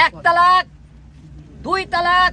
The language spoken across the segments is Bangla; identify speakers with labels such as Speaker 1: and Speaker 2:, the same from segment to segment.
Speaker 1: এক তালাক দুই তালাক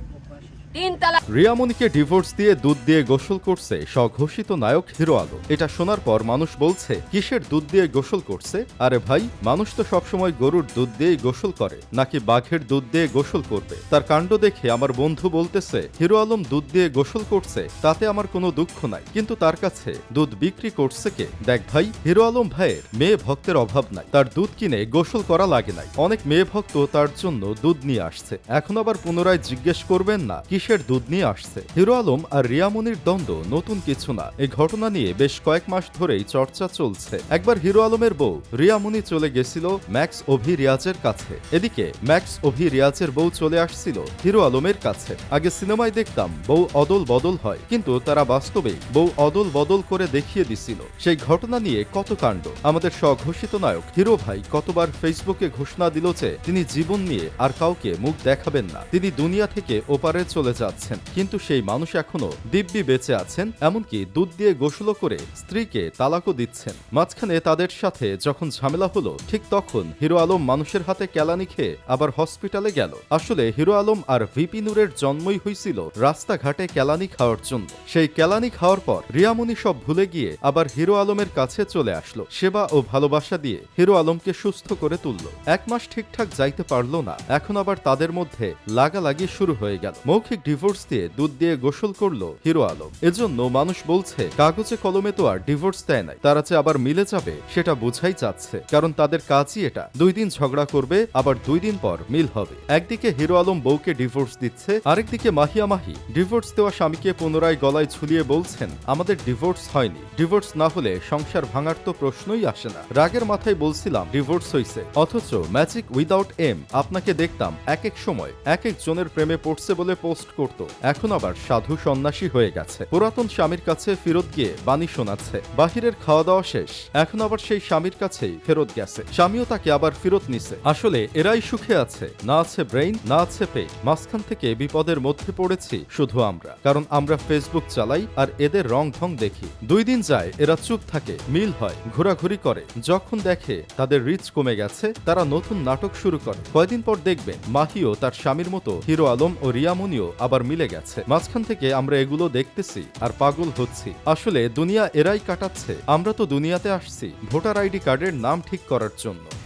Speaker 1: তিন তালাক
Speaker 2: রিয়ামণিকে ডিভোর্স দিয়ে দুধ দিয়ে গোসল করছে স্বঘোষিত নায়ক হিরো আলো এটা শোনার পর মানুষ বলছে, কিসের দুধ দিয়ে গোসল করছে? আরে ভাই, মানুষ তো সবসময় গরুর দুধ দিয়েই গোসল করে, নাকি বাঘের দুধ দিয়ে গোসল করবে? তার কাণ্ড দেখে আমার বন্ধু বলতেছে, হিরো আলম দুধ দিয়ে গোসল করছে, তাতে আমার কোনো দুঃখ নাই। কিন্তু তার কাছে, দুধ বিক্রি করছে কে? দেখ ভাই, হিরো আলম ভাইয়ের মেয়ে ভক্তের অভাব নাই। তার দুধ কিনে গোসল করা লাগে নাই। অনেক মেয়ে ভক্ত তার জন্য দুধ নিয়ে আসছে। এখন আবার পুনরায় জিজ্ঞেস করবেন না, কিসের দুধ নিয়ে আসছে। হিরো আলম আর রিয়ামনির দ্বন্দ্ব, নতুন কিছু না। এই ঘটনা নিয়ে বেশ কয়েক মাস ধরেই চর্চা চলছে। একবার হিরো আলমের বউ রিয়ামনি চলে গেছিল ম্যাক্স অভি রিয়াজের কাছে। এদিকে ম্যাক্স অভি রিয়াজের বউ চলে আসছিল হিরো আলমের কাছে। আগে সিনেমায় দেখতাম বউ অদল বদল হয়, কিন্তু তারা বাস্তবে বউ অদল বদল করে দেখিয়ে দিছিল। সেই ঘটনা নিয়ে কত কাণ্ড। আমাদের স্বঘোষিত নায়ক হিরো ভাই কতবার ফেসবুকে ঘোষণা দিল যে তিনি জীবন নিয়ে আর কাউকে মুখ দেখাবেন না। তিনি দুনিয়া থেকে ওপারে চলে যাচ্ছেন। কিন্তু সেই মানুষ এখনও দিব্যি বেঁচে আছেন, এমনকি দুধ দিয়ে গোসলও করে স্ত্রীকে তালাকও দিচ্ছেন। মাঝখানে তাদের সাথে যখন ঝামেলা হলো, ঠিক তখন হিরো আলম মানুষের হাতে কেলানি খেয়ে আবার হসপিটালে গেল। আসলে হিরো আলম আর ভিপি নূরের জন্মই হয়েছিল রাস্তাঘাটে কেলানি খাওয়ার জন্য। সেই কেলানি খাওয়ার পর রিয়ামনি সব ভুলে গিয়ে আবার হিরো আলমের কাছে চলে আসলো। সেবা ও ভালোবাসা দিয়ে হিরো আলমকে সুস্থ করে তুলল। এক মাস ঠিকঠাক যাইতে পারল না। এখন আবার তাদের মধ্যে লাগালাগি শুরু হয়ে গেল। মৌখিক ডিভোর্স দিয়ে দুধ দিয়ে গোসল করল হিরো আলম। এজন্য মানুষ বলছে, কাগজে কলমে তো আর ডিভোর্স দেয় নাই। তারা যে আবার মিলে যাবে, সেটা বোঝাই যাচ্ছে। কারণ তাদের কাজই এটা। দুই দিন ঝগড়া করবে, আবার দুই দিন পর মিল হবে। একদিকে হিরো আলম বউকে ডিভোর্স দিচ্ছে, আরেকদিকে মাহিয়া মাহি ডিভোর্স দেওয়া স্বামীকে পুনরায় গলায় ঝুলিয়ে বলছেন, আমাদের ডিভোর্স হয়নি। ডিভোর্স না হলে সংসার ভাঙার তো প্রশ্নই আসে না। রাগের মাথায় বলছিলাম ডিভোর্স হইছে। অথচ ম্যাজিক উইদাউট এম আপনাকে দেখতাম, এক এক সময়, এক এক জনের প্রেমে পড়ছে বলে পোস্ট করত। এখন আবার সাধু সন্ন্যাসী হয়ে গেছে। পুরাতন স্বামীর কাছে ফেরত গিয়ে বাণী শোনাচ্ছে। বাহিরের খাওয়া দাওয়া শেষ। এখন আবার সেই স্বামীর কাছেই ফেরত গেছে। স্বামীও তাকে আবার ফেরত নিছে। আসলে এরাই সুখে আছে। না আছে ব্রেইন, না আছে পে মাঝখান থেকে বিপদের মধ্যে পড়েছি শুধু আমরা। কারণ আমরা ফেসবুক চালাই আর এদের রং ঢং দেখি। দুই দিন যায়, এরা চুপ থাকে, মিল হয়, ঘোরাঘুরি করে। যখন দেখে তাদের রিচ কমে গেছে, তারা নতুন নাটক শুরু করে। কয়দিন পর দেখবেন, মাহিও তার স্বামীর মতো হিরো আলম ও রিয়ামনিও আবার মিলে গেছে। মাঝখান থেকে আমরা এগুলো দেখতেছি আর পাগল হচ্ছি। আসলে দুনিয়া এরাই কাটাচ্ছে। আমরা তো দুনিয়াতে আসছি। ভোটার আইডি কার্ডের নাম ঠিক করার জন্য।